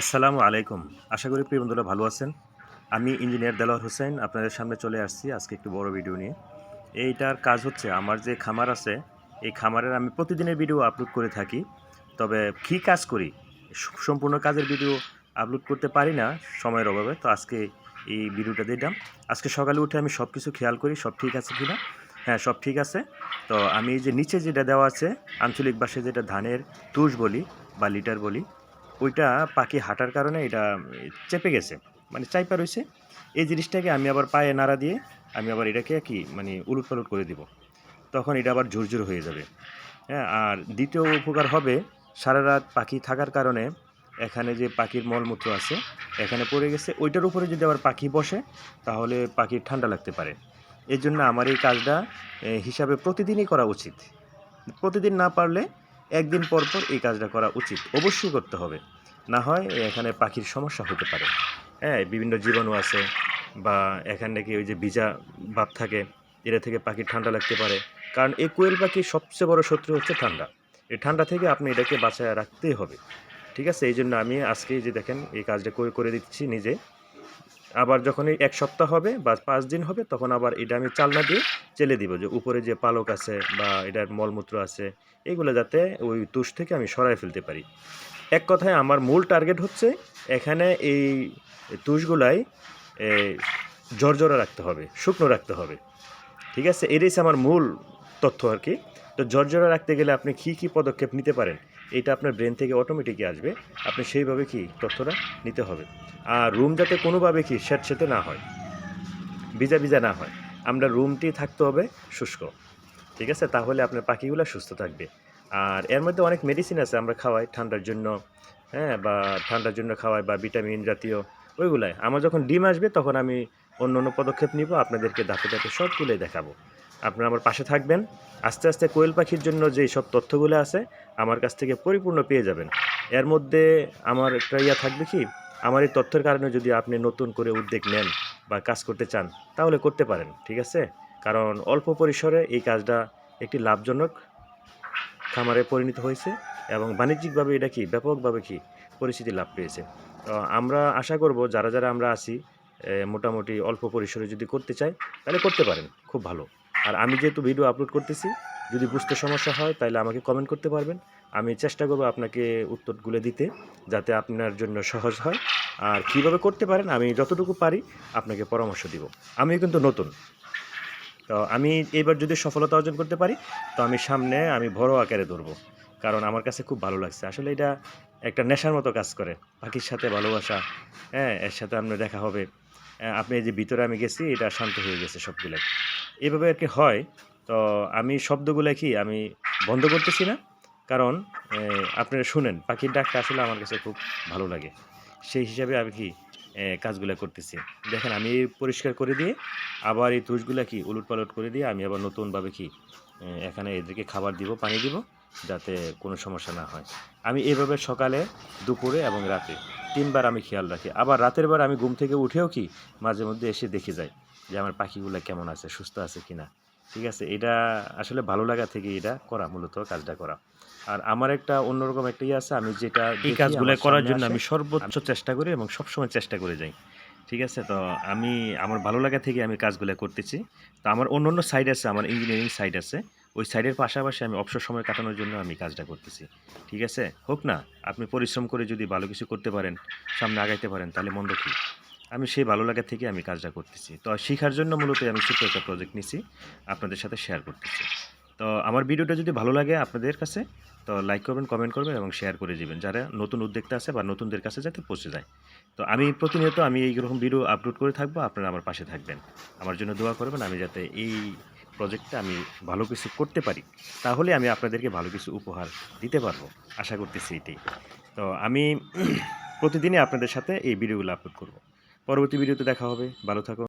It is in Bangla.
আসসালামু আলাইকুম। আশা করি প্রিয় বন্ধুরা ভালো আছেন। আমি ইঞ্জিনিয়ার দেলোয়ার হোসেন, আপনাদের সামনে চলে আসছি আজকে একটু বড় ভিডিও নিয়ে। এইটার কাজ হচ্ছে, আমার যে খামার আছে, এই খামারের আমি প্রতিদিনের ভিডিও আপলোড করে থাকি। তবে কী কাজ করি সম্পূর্ণ কাজের ভিডিও আপলোড করতে পারি না সময়ের অভাবে। তো আজকে এই ভিডিওটা দিলাম। আজকে সকালে উঠে আমি সব কিছু খেয়াল করি, সব ঠিক আছে কিনা? হ্যাঁ সব ঠিক আছে। তো আমি যে নিচে যেটা দেওয়া আছে, আঞ্চলিক ভাষায় যেটা ধানের তুষ বলি বা লিটার বলি ওইটা পাখি হাঁটার কারণে এটা চেপে গেছে। মানে চাইপা রয়েছে এই জিনিসটাকে আমি আবার পায়ে নাড়া দিয়ে আমি আবার এটাকে কি মানে উলট পালট করে দিব। তখন এটা আবার ঝুরঝুর হয়ে যাবে। হ্যাঁ আর দ্বিতীয় উপকার হবে সারা রাত পাখি থাকার কারণে এখানে যে পাখির মলমূত্র আছে, এখানে পড়ে গেছে। ওইটার উপরে যদি আবার পাখি বসে, তাহলে পাখির ঠান্ডা লাগতে পারে। এর জন্য আমার এই কাজটা হিসাবে প্রতিদিনই করা উচিত। প্রতিদিন না পারলে একদিন পর পর এই কাজটা করা উচিত। অবশ্যই করতে হবে। না হয় এখানে পাখির সমস্যা হতে পারে। হ্যাঁ বিভিন্ন জীবাণু আছে বা এখানে নাকি ওই যে ভিজা ভাব থাকে, এটা থেকে পাখির ঠান্ডা লাগতে পারে। কারণ এই কোয়েল পাখির সবচেয়ে বড় শত্রু হচ্ছে ঠান্ডা। এই ঠান্ডা থেকে আপনি এটাকে বাঁচায় রাখতেই হবে। ঠিক আছে? এই জন্য আমি আজকে যে দেখেন, এই কাজটা করে দিচ্ছি নিজে। আবার যখন এক সপ্তাহ হবে বা পাঁচ দিন হবে, তখন আবার এটা আমি চালনা দিয়ে চেলে দিব যে উপরে যে পালক আছে বা এটার মলমূত্র আছে, এগুলো যাতে ওই তুষ থেকে আমি সরাই ফেলতে পারি। এক কথায় আমার মূল টার্গেট হচ্ছে এখানে এই তুষগুলাই ঝরঝরা রাখতে হবে, শুকনো রাখতে হবে। ঠিক আছে? এটাই আমার মূল তথ্য আর কি। তো ঝরঝরা রাখতে গেলে আপনি কী কী পদক্ষেপ নিতে পারেন? এটা আপনার ব্রেন থেকে অটোমেটিকই আসবে। আপনি সেইভাবে কি তথ্যটা নিতে হবে। আর রুম যাতে কোনোভাবে কি স্যাঁতস্যাঁতে না হয় ভিজা ভিজা না হয়, আমরা রুমটি থাকতে হবে শুষ্ক। ঠিক আছে? তাহলে আপনার পাখিগুলো সুস্থ থাকবে। আর এর মধ্যে অনেক মেডিসিন আছে আমরা খাওয়াই ঠান্ডার জন্য হ্যাঁ বা ঠান্ডার জন্য খাওয়াই, বা ভিটামিন জাতীয় ওইগুলাই। আমার যখন ডিম আসবে তখন আমি অন্য অন্য পদক্ষেপ নিব, আপনাদেরকে ধাপে ধাপে সবগুলোই দেখাবো। আপনারা আমার পাশে থাকবেন। আস্তে আস্তে কোয়েল পাখির জন্য যে সব তথ্যগুলো আছে, আমার কাছ থেকে পরিপূর্ণ পেয়ে যাবেন। এর মধ্যে আমার একটা ইয়া থাকবে কি? আমার এই তথ্যের কারণে যদি আপনি নতুন করে উদ্যোগ নেন বা কাজ করতে চান, তাহলে করতে পারেন, ঠিক আছে? কারণ অল্প পরিসরে এই কাজটা একটি লাভজনক খামারে পরিণত হয়েছে এবং বাণিজ্যিকভাবে এটা কি? ব্যাপকভাবে কি পরিচিতি লাভ পেয়েছে। আমরা আশা করব যারা যারা আমরা আছি মোটামুটি অল্প পরিসরে যদি করতে চাই, তাহলে করতে পারেন, খুব ভালো। আর আমি যেহেতু ভিডিও আপলোড করতেছি, যদি বুঝতে সমস্যা হয়, তাহলে আমাকে কমেন্ট করতে পারবেন। আমি চেষ্টা করব আপনাকে উত্তরগুলো দিতে, যাতে আপনার জন্য সহজ হয়। আর কীভাবে করতে পারেন, আমি যতটুকু পারি, আপনাকে পরামর্শ দিব। আমিও কিন্তু নতুন। তো আমি এবার যদি সফলতা অর্জন করতে পারি, তো আমি সামনে আমি বড় আকারে ধরবো। কারণ আমার কাছে খুব ভালো লাগছে। আসলে এটা একটা নেশার মতো কাজ করে। পাখির সাথে ভালোবাসা হ্যাঁ এর সাথে আপনার দেখা হবে। আপনি যে ভিতরে আমি গেছি, এটা শান্ত হয়ে গেছে সবগুলাই। এভাবে আর কি হয়, তো আমি শব্দগুলো কি আমি বন্ধ করতেছি না? কারণ আপনারা শুনেন, পাখির ডাকটা আসলে আমার কাছে খুব ভালো লাগে। সেই হিসাবে আমি কি কাজগুলো করতেছি। দেখেন, আমি পরিষ্কার করে দিয়ে, আবার এই তুষগুলা কি উলট পালট করে দিয়ে আমি আবার নতুনভাবে কি এখানে এদেরকে খাবার দিব, পানি দিব, যাতে কোনো সমস্যা না হয়। আমি এভাবে সকালে, দুপুরে এবং রাতে তিনবার আমি খেয়াল রাখি। আবার রাতের বার আমি ঘুম থেকে উঠেও কি মাঝে মধ্যে এসে দেখে যাই যে আমার পাখিগুলো কেমন আছে সুস্থ আছে কিনা। ঠিক আছে এটা আসলে ভালো লাগা থেকে এটা করা মূলত কাজটা করা। আর আমার একটা অন্যরকম একটা ইয়ে আছে আমি যেটা এই কাজগুলো করার জন্য আমি সর্বোচ্চ চেষ্টা করি এবং সবসময় চেষ্টা করে যাই। ঠিক আছে তো আমি আমার ভালো লাগা থেকে আমি কাজগুলো করতেছি। তো আমার অন্য অন্য সাইড আছে আমার ইঞ্জিনিয়ারিং সাইড আছে। ওই সাইডের পাশাপাশি আমি অবসর সময় কাটানোর জন্য আমি কাজটা করতেছি। ঠিক আছে? হোক না, আপনি পরিশ্রম করে যদি ভালো কিছু করতে পারেন, সামনে আগাইতে পারেন, তাহলে মন্দ কী? আমি সেই ভালো লাগা থেকে আমি কাজটা করতেছি। তো শেখার জন্য মূলত আমি ছোট্ট একটা প্রজেক্ট নিছি, আপনাদের সাথে শেয়ার করতেছি। তো আমার ভিডিওটা যদি ভালো লাগে আপনাদের কাছে, তো লাইক করবেন কমেন্ট করবেন এবং শেয়ার করে দিবেন, যারা নতুন উদ্যোক্তা আছে বা নতুনদের কাছে যাতে পৌঁছে যায়। তো আমি প্রতিনিয়ত আমি এইরকম ভিডিও আপলোড করে থাকব, আপনারা আমার পাশে থাকবেন। আমার জন্য দোয়া করবেন, আমি যাতে এই প্রজেক্টটা আমি ভালো কিছু করতে পারি, তাহলে আমি আপনাদেরকে ভালো কিছু উপহার দিতে পারব। আশা করতেছি এটাই। তো আমি প্রতিদিনই আপনাদের সাথে এই ভিডিওগুলো আপলোড করব। পরবর্তী ভিডিওতে দেখা হবে। ভালো থাকুন।